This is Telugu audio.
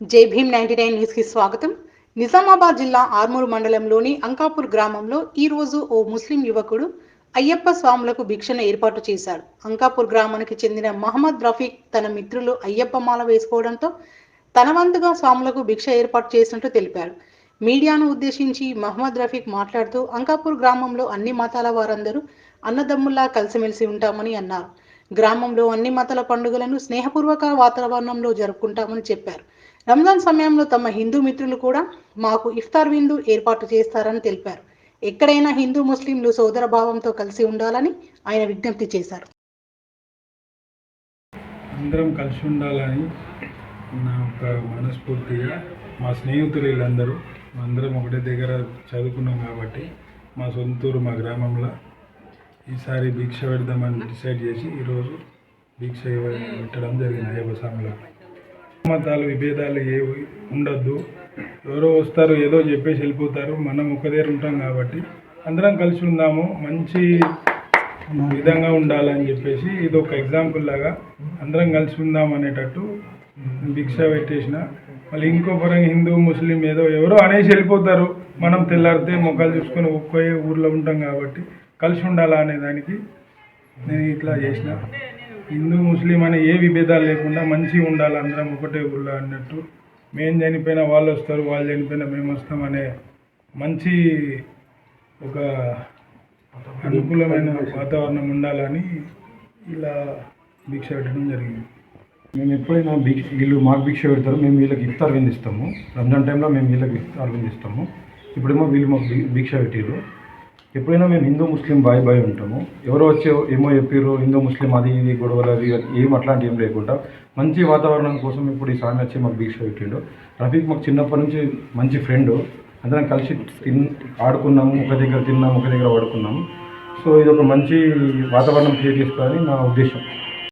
జై భీమ్ నైన్టీ నైన్ న్యూస్కి స్వాగతం. నిజామాబాద్ జిల్లా ఆర్మూరు మండలంలోని అంకాపూర్ గ్రామంలో ఈ రోజు ఓ ముస్లిం యువకుడు అయ్యప్ప స్వాములకు భిక్షను ఏర్పాటు చేశాడు. అంకాపూర్ గ్రామానికి చెందిన మహమ్మద్ రఫీక్ తన మిత్రులు అయ్యప్ప మాల వేసుకోవడంతో తన వంతుగా స్వాములకు భిక్ష ఏర్పాటు చేసినట్టు తెలిపాడు. మీడియాను ఉద్దేశించి మహమ్మద్ రఫీక్ మాట్లాడుతూ అంకాపూర్ గ్రామంలో అన్ని మతాల వారందరూ అన్నదమ్ముల్లా కలిసిమెలిసి ఉంటామని అన్నారు. గ్రామంలో అన్ని మతాల పండుగలను స్నేహపూర్వక వాతావరణంలో జరుపుకుంటామని చెప్పారు. రంజాన్ సమయంలో తమ హిందూ మిత్రులు కూడా మాకు ఇఫ్తార్ విందు ఏర్పాటు చేస్తారని తెలిపారు. ఎక్కడైనా హిందూ ముస్లింలు సోదర భావంతో కలిసి ఉండాలని ఆయన విజ్ఞప్తి చేశారు. అందరం కలిసి ఉండాలని నా ఒక మనస్ఫూర్తిగా మా స్నేహితులు వీళ్ళందరూ అందరం ఒకటే దగ్గర చదువుకున్నాం కాబట్టి మా సొంతూరు మా గ్రామంలో ఈసారి భిక్ష పెడదామని డిసైడ్ చేసి ఈరోజు భిక్ష పెట్టడం జరిగింది అయ్యప్ప స్వామిలో మతాలు విభేదాలు ఏవి ఉండొద్దు. ఎవరో వస్తారు ఏదో చెప్పేసి వెళ్ళిపోతారు. మనం ఒక దగ్గర ఉంటాం కాబట్టి అందరం కలిసి ఉందాము. మంచి విధంగా ఉండాలని చెప్పేసి ఇది ఒక ఎగ్జాంపుల్ లాగా అందరం కలిసి ఉందాం అనేటట్టు భిక్ష పెట్టేసిన. మళ్ళీ ఇంకో పరంగా హిందూ ముస్లిం ఏదో ఎవరో అనేసి వెళ్ళిపోతారు. మనం తెల్లారితే మొక్కలు చూసుకొని ఒక్కే ఊర్లో ఉంటాం కాబట్టి కలిసి ఉండాలా అనే దానికి నేను ఇట్లా చేసిన. హిందూ ముస్లిం అనే ఏ విభేదాలు లేకుండా మంచిగా ఉండాలి అందరం ఒకటే ఊళ్ళో అన్నట్టు. మేము చనిపోయినా వాళ్ళు వస్తారు వాళ్ళు చనిపోయినా మేము వస్తాం అనే మంచి ఒక అనుకూలమైన వాతావరణం ఉండాలని ఇలా భిక్ష పెట్టడం జరిగింది. మేము ఎప్పుడైనా భిక్ష వీళ్ళు మాకు భిక్ష పెడతారు మేము వీళ్ళకి ఇఫ్తార్ విందిస్తాము. రంజాన్ టైంలో మేము వీళ్ళకి ఇఫ్తార్ విందిస్తాము. ఇప్పుడేమో వీళ్ళు మాకు భిక్ష పెట్టారు ఎప్పుడైనా మేము హిందూ ముస్లిం బాయ్ బాయ్ ఉంటాము. ఎవరో వచ్చే ఏమో చెప్పారు హిందూ ముస్లిం అది ఇది గొడవలు అది ఏం అట్లాంటి ఏం లేకుండా మంచి వాతావరణం కోసం ఇప్పుడు ఈ స్వామి వచ్చి మాకు బీచ్లో పెట్టిండు. రఫీక్ మాకు చిన్నప్పటి నుంచి మంచి ఫ్రెండ్ అందరం కలిసి తిన్ ఆడుకున్నాము ఒక దగ్గర తిన్నాము ఒక దగ్గర పడుకున్నాము. సో ఇది ఒక మంచి వాతావరణం క్రియేట్ చేసుకోవాలని నా ఉద్దేశం.